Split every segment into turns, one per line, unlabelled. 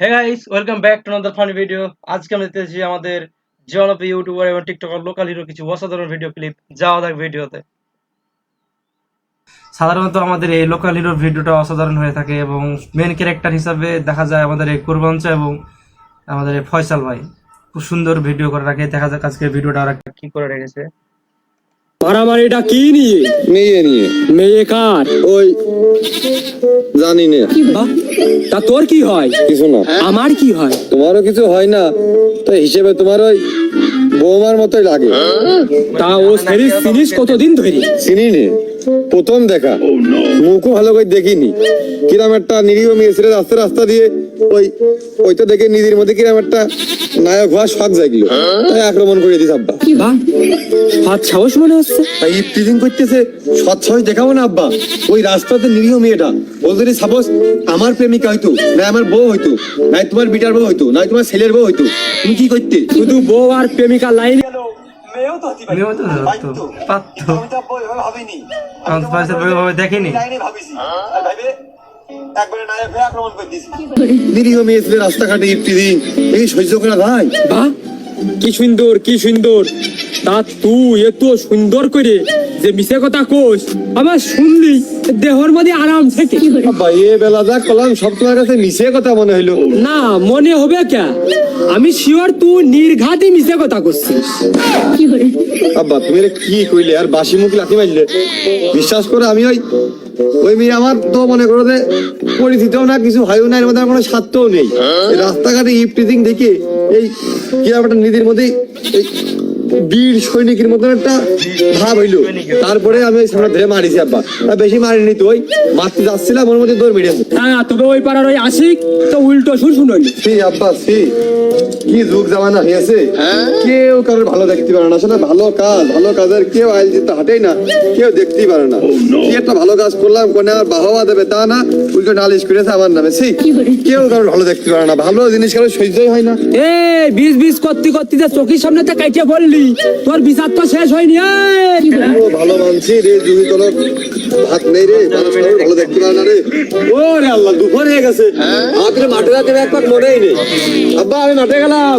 Hey guys welcome back to another funny video আজকে আমরা দেখতেছি আমাদের জনপ্রিয় ইউটিউবার এবং টিকটকার লোকাল হিরো কিছু অসাধারণ ভিডিও ক্লিপ যাওয়া যাক ভিডিওতে সাধারণত আমাদের এই লোকাল হিরোর ভিডিওটা অসাধারণ হয়ে থাকে এবং মেন ক্যারেক্টার হিসাবে দেখা যায় আমাদের এই কুরবাঞ্চ এবং আমাদের ফয়সাল ভাই। খুব সুন্দর ভিডিও করে রাখে দেখা যাক আজকে ভিডিওটা ওরা কি করে রেখেছে।
মারামারিটা কি নিয়ে?
মেয়ে নিয়ে।
মেয়ে কার?
ওই জানি না।
বাহ, তা তোর কি হয়?
কিছু না।
আমার কি হয়?
তোমারও কিছু হয় না। তো হিসেবে তোমার ওই বৌমার মতোই লাগে।
তা ও সিরিজ সিরিজ কতদিন ধরে?
চিনি নে প্রথম দেখা। মুখও ভালো করে দেখিনি। কিরাম একটা নিরীহ মেয়ে ছেলে রাস্তা রাস্তা দিয়ে ওই ওই তো দেখে নিজের মধ্যে কিরাম একটা নায়ক হওয়ার শখ জাগলো। তাই আক্রমণ করে দিস আব্বা।
হাত সাহস মনে হচ্ছে।
তাই ইফটিজিং করতেছে সৎ সাহস দেখাবো না আব্বা। ওই রাস্তাতে নিরীহ মেয়েটা। যদি সাপোজ আমার প্রেমিকা হইতো না আমার বউ হইতো নাই তোমার বিটার বউ হইতো নাই তোমার ছেলের বউ হইতো তুমি কি করতে?
শুধু বউ আর প্রেমিকা লাইন
মেয়েও তো পারতো। দেখেনি।
নিরীহ মেয়ে ছেলে রাস্তাঘাটে এই সহ্য করা ভাই।
বা কি সুন্দর কি সুন্দর। তা তুই এত সুন্দর করে যে মিশে কথা কোস আমার শুনলি দেহর মধ্যে আরাম থেকে।
আব্বা এ বেলা যা কলাম সব তোমার কাছে মিশে কথা মনে হইল।
না মনে হবে কে? আমি শিওর তুই নির্ঘাতই মিশে কথা করছিস
আব্বা তুমি এর কি কইলে আর বাসি মুখ লাথি মারলে বিশ্বাস করে আমি ওই ওই মেয়ে আমার তো মনে করো যে পরিচিতও না কিছু হয়ও না এর মধ্যে কোনো স্বার্থও নেই। রাস্তাঘাটে ইফটিজিং দেখে এই কি একটা নিজের মধ্যে বীর সৈনিকের মতন একটা ভাব হইল। তারপরে আমি সামনে ধরে মারিছি আব্বা। বেশি মারিনি তো ওই মারতে যাচ্ছিলাম ওর মধ্যে দৌড় মেরেছে
হ্যাঁ তবে ওই পাড়ার ওই আশিক তো উল্টো সুর শুনল
সি আব্বা সি। কি যুগ জামানা হয়েছে কেউ কারোর ভালো দেখতে পারে না। আসলে ভালো কাজ ভালো কাজের কেউ আইল দিতে হাঁটেই না কেউ দেখতেই পারে না। কি একটা ভালো কাজ করলাম কোনে আমার বাহবা দেবে তা না উল্টো নালিশ করেছে আমার নামে। সি কেউ কারোর ভালো দেখতে পারে না। ভালো জিনিস কারও সহ্যই হয় না।
এ বিষ বিষ করতে করতে যে চোখের সামনে তো কাইটে বললি তোর বিচার তো শেষ হয়নি।
ভালো মানছি রে জুহি তোর ভাত নেই রে ভালো দেখতে পারে না রে। ও রে আল্লাহ দুপুর হয়ে গেছে। আমাকে মাঠে রাতে এক পাক মনেই নেই। আব্বা আমি মাঠে গেলাম।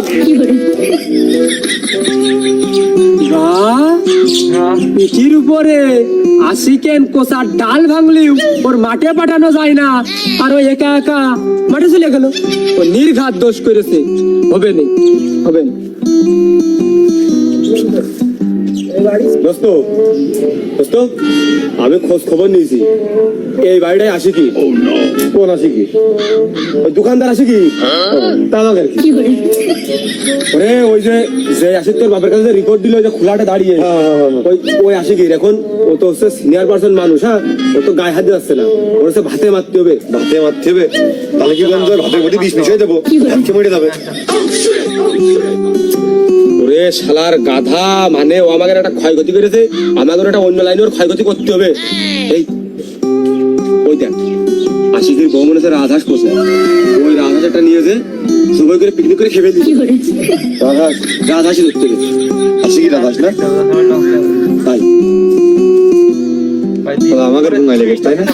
পিঠির উপরে আশিকেন কোষার ডাল ভাঙলিও ওর মাঠে পাঠানো যায় না। আর ও একা একা মাঠে চলে গেল। ও নির্ঘাত দোষ করেছে। হবে না হবে না।
দোস্ত দোস্ত আমি খোঁজ খবর নিয়েছি। এই বাড়িটাই আসি কি? কোন আসি কি? ওই দোকানদার আসি কি? তা আমাকে কি? ওরে ওই যে যে আসি তোর বাপের কাছে রিপোর্ট দিল যে খোলাটা দাঁড়িয়ে। ওই ওই আসি কি? এখন ও তো হচ্ছে সিনিয়র পার্সন মানুষ হ্যাঁ? ও তো গায়ে হাত যাচ্ছে না। ওর হচ্ছে ভাতে মারতে হবে। ভাতে মারতে হবে? তাহলে কি বলব ভাতের মধ্যে বিষ মিশিয়ে দেবো? ভাতকে মরে যাবে। ওরে শালার গাধা মানে ও আমাকে একটা ক্ষয়ক্ষতি করেছে আমাকে একটা অন্য লাইনে ওর ক্ষয়ক্ষতি করতে হবে। এই ওই দেখ আশিকের বউ মনে হচ্ছে রাজহাঁস পোষে ওই রাজহাঁস একটা নিয়েছে সবাই করে পিকনিক করে খেয়ে ফেলছি। রাজহাঁস রাজহাঁসই ধরতে গেছে। আশিকি রাজহাঁস না? তাই। আমাকে ঘুমাই লেগেছে তাই না?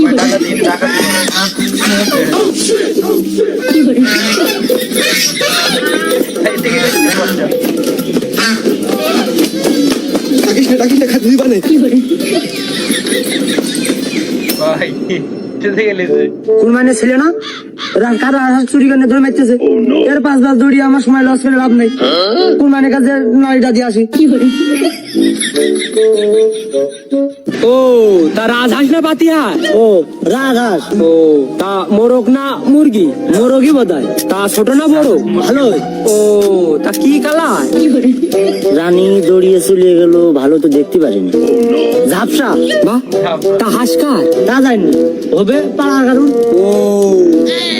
টাকা দিয়ে
ডাকিস না ডাকিস না
কুরবানি ছিল না? কারও চুরি করে ধরে মারতেছে। এর পাঁচ পাঁচ দৌড়িয়ে আমার সময় লস করে লাভ নেই। কুরবানির কাছে নারীটা দিয়ে আসি?
ও তা রাজহাঁস না পাতিহার
ও রাঘাস
ও তা মোরগ না মুরগি?
মোরগই বোধ হয়
তা ছোট না বড়?
ভালো
ও তা কি কালার
রানী দড়িয়ে চলিয়ে গেল ভালো তো দেখতে পারিনি। ঝাপসা?
বাহ। তা হাঁস কার?
তা যায়নি হবে? পাড়ার কারণ
ও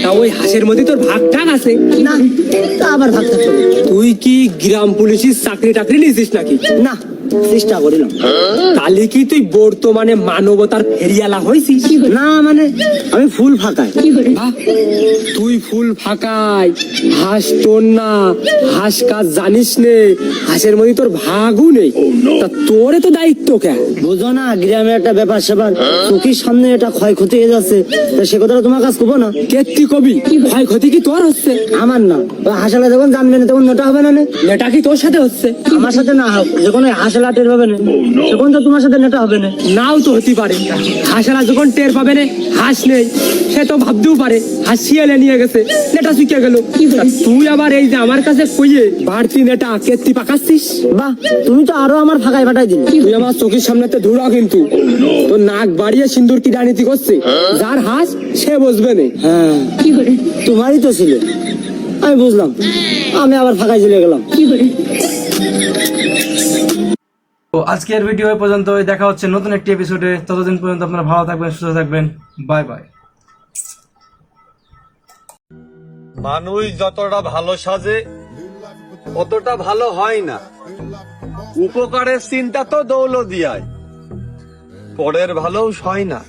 তা ওই হাঁসের মধ্যে তোর ভাগ টাক আছে?
না তা আবার ভাগ থাকতে
তুই কি গ্রাম পুলিশের চাকরি টাকরি নিয়েছিস নাকি?
না। চেষ্টা করিলাম।
তাহলে কি তুই বর্তমানে মানবতার ফেরিয়ালা হয়েছিস
না মানে আমি ফুল
বাহ, তুই ফুল ফাঁকাই। হাঁস তোর না হাঁস কাজ জানিস নে হাঁসের মধ্যে তোর ভাগও নেই। তা তোরে তো দায়িত্ব কে?
বুঝো না গ্রামে একটা ব্যাপার সেবার চোখের সামনে এটা ক্ষয়ক্ষতি হয়ে যাচ্ছে। তা সে কথাটা তোমার কাছে কবো না?
কেত্তি কবি ক্ষয়ক্ষতি কি তোর হচ্ছে?
আমার না। হাসালা যখন জানবে না তখন নেটা হবে না নে?
এটা কি তোর সাথে হচ্ছে?
আমার সাথে না হোক যখন ওই হাসালা টের পাবে না? তখন তো তোমার সাথে নেটা হবে না।
নাও তো হতে পারে। যখন টের পাবে না হাঁস নেই। সে তো ভাবতেও পারে হাঁস শিয়ালে নিয়ে গেছে। নেটা শুকিয়ে গেল। তুই আবার এই যে আমার কাছে কইয়ে বাড়তি নেটা কেত্তি পাকাচ্ছিস?
বাহ তুমি তো আরও আমার ফাঁকায় দিলে।
তুই আমার চোখের সামনে তো কিন্তু। তোর নাক বাড়িয়ে সিন্দুর কি রাজনীতি করছে? যার হাঁস সে বসবে না।
হ্যাঁ। তোমারই তো ছিল। আমি বুঝলাম। আমি আবার ফাঁকায় চলে গেলাম।
তো আজকের ভিডিও এই পর্যন্ত দেখা হচ্ছে নতুন একটি এপিসোডে ততদিন পর্যন্ত আপনারা ভালো থাকবেন, সুস্থ থাকবেন। Bye bye.
মানুষ যতটা ভালো সাজে, অতটা ভালো হয় না। উপকারের চিন্তা তো দৌল দিয়ায় পরের ভালোও হয় না।